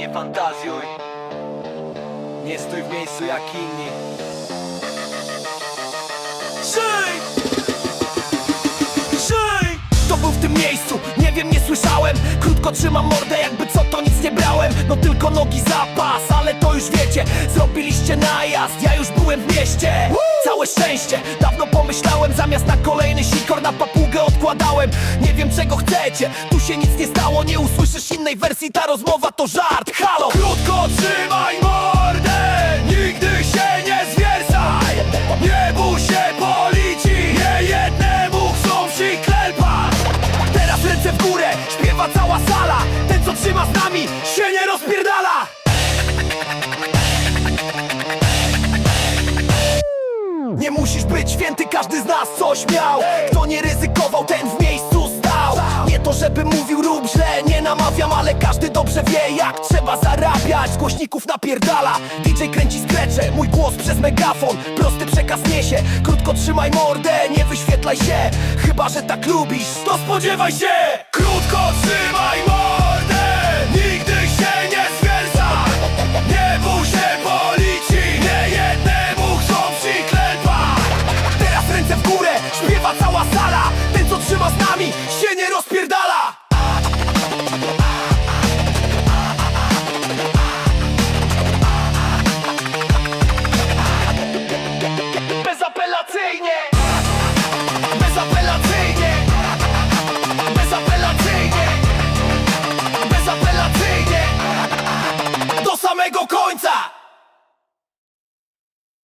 nie fantazjuj. Nie stój w miejscu jak inni. Żyj! Żyj! To był w tym miejscu, nie wiem, nie słyszałem. Krótko trzymam mordę, jakby co to nic nie brałem. No tylko nogi zapas, ale to już wiecie Zrobiliście najazd, ja już byłem w mieście. Całe szczęście, dawno pomyślałem Zamiast na kolejny sikor na papugę odkładałem. Nie wiem czego chcecie, tu się nic nie stało Nie usłyszysz innej wersji, ta rozmowa to żart. Halo! Krótko trzymaj mordę, nigdy się nie zwierzaj Nie bój się policji, nie jednemu chcą przyklepać Teraz ręce w górę, śpiewa cała sala. Ten co trzyma z nami, się nie rozpierdala musisz być święty, każdy z nas coś miał. Kto nie ryzykował, ten w miejscu stał. Nie to żeby mówił rób źle, nie namawiam Ale każdy dobrze wie jak trzeba zarabiać. Z Głośników napierdala, DJ kręci skrecze Mój głos przez megafon, prosty przekaz niesie Krótko trzymaj mordę, nie wyświetlaj się. Chyba, że tak lubisz, to spodziewaj się. Krótko trzymaj trzyma z nami, się nie rozpierdala. Bezapelacyjnie. Bezapelacyjnie. Bezapelacyjnie. Bezapelacyjnie. Do samego końca.